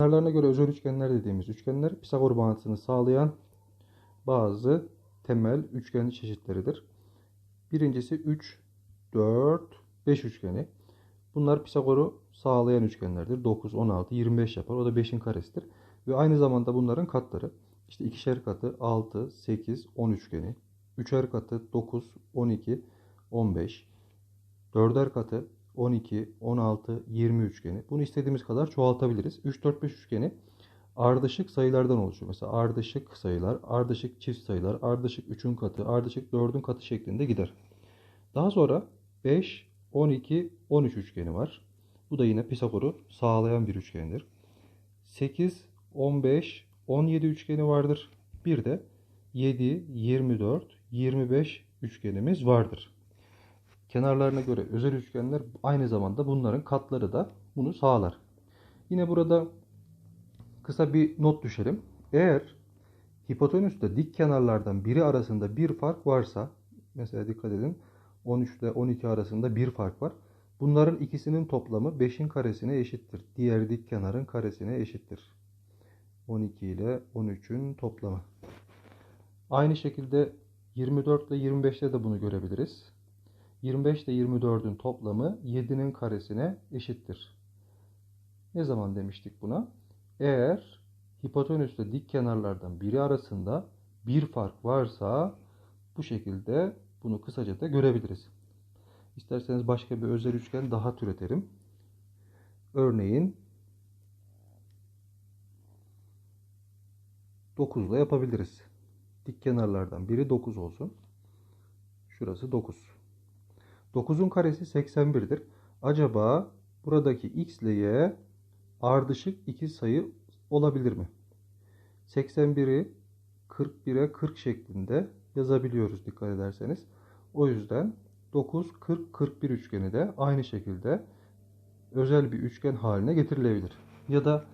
Kenarlarına göre özel üçgenler dediğimiz üçgenler Pisagor bağıntısını sağlayan bazı temel üçgen çeşitleridir. Birincisi 3, 4, 5 üçgeni. Bunlar Pisagor'u sağlayan üçgenlerdir. 9, 16, 25 yapar. O da 5'in karesidir. Ve aynı zamanda bunların katları. İşte ikişer katı 6, 8, 10 üçgeni. Üçer katı 9, 12, 15. Dörder katı 12, 16, 20 üçgeni. Bunu istediğimiz kadar çoğaltabiliriz. 3, 4, 5 üçgeni ardışık sayılardan oluşuyor. Mesela ardışık sayılar, ardışık çift sayılar, ardışık 3'ün katı, ardışık 4'ün katı şeklinde gider. Daha sonra 5, 12, 13 üçgeni var. Bu da yine Pisagor'u sağlayan bir üçgendir. 8, 15, 17 üçgeni vardır. Bir de 7, 24, 25 üçgenimiz vardır. Kenarlarına göre özel üçgenler aynı zamanda bunların katları da bunu sağlar. Yine burada kısa bir not düşelim. Eğer hipotenüsle dik kenarlardan biri arasında bir fark varsa mesela dikkat edin 13 ile 12 arasında bir fark var. Bunların ikisinin toplamı 5'in karesine eşittir. Diğer dik kenarın karesine eşittir. 12 ile 13'ün toplamı. Aynı şekilde 24 ile 25'te de bunu görebiliriz. 25 ile 24'ün toplamı 7'nin karesine eşittir. Ne zaman demiştik buna? Eğer hipotenüsle dik kenarlardan biri arasında bir fark varsa bu şekilde bunu kısaca da görebiliriz. İsterseniz başka bir özel üçgen daha türetelim. Örneğin 9 ile yapabiliriz. Dik kenarlardan biri 9 olsun. Şurası 9. 9'un karesi 81'dir. Acaba buradaki x ile y ardışık iki sayı olabilir mi? 81'i 41'e 40 şeklinde yazabiliyoruz dikkat ederseniz. O yüzden 9, 40, 41 üçgeni de aynı şekilde özel bir üçgen haline getirilebilir. Ya da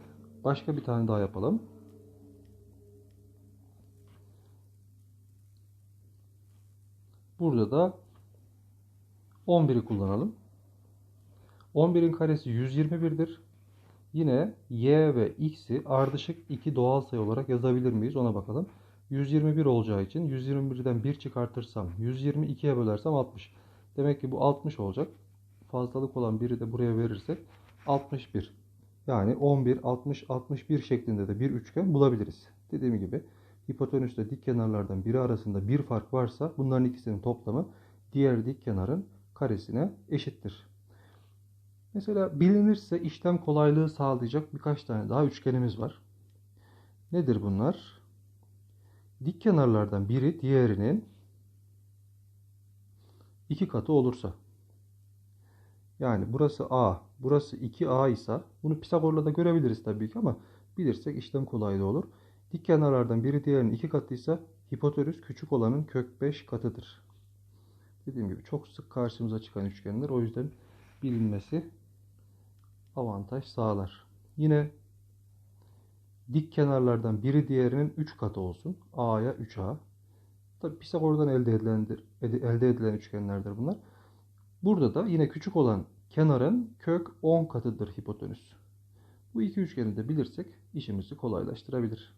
başka bir tane daha yapalım. Burada da 11'i kullanalım. 11'in karesi 121'dir. Yine y ve x'i ardışık iki doğal sayı olarak yazabilir miyiz ona bakalım. 121 olacağı için 121'den 1 çıkartırsam 122'ye bölersem 60. Demek ki bu 60 olacak. Fazlalık olan biri de buraya verirsek 61. Yani 11, 60, 61 şeklinde de bir üçgen bulabiliriz. Dediğim gibi hipotenüsle dik kenarlardan biri arasında bir fark varsa bunların ikisinin toplamı diğer dik kenarın karesine eşittir. Mesela bilinirse işlem kolaylığı sağlayacak birkaç tane daha üçgenimiz var. Nedir bunlar? Dik kenarlardan biri diğerinin iki katı olursa. Yani burası A, burası 2A ise bunu Pisagor'la da görebiliriz tabii ki ama bilirsek işlem kolaylığı olur. Dik kenarlardan biri diğerinin iki katıysa hipotenüs küçük olanın kök 5 katıdır. Dediğim gibi çok sık karşımıza çıkan üçgenler o yüzden bilinmesi avantaj sağlar. Yine dik kenarlardan biri diğerinin 3 katı olsun. A'ya 3A. Tabi Pisagor'dan elde edilendir, elde edilen üçgenlerdir bunlar. Burada da yine küçük olan kenarın kök 10 katıdır hipotenüs. Bu iki üçgeni de bilirsek işimizi kolaylaştırabilir.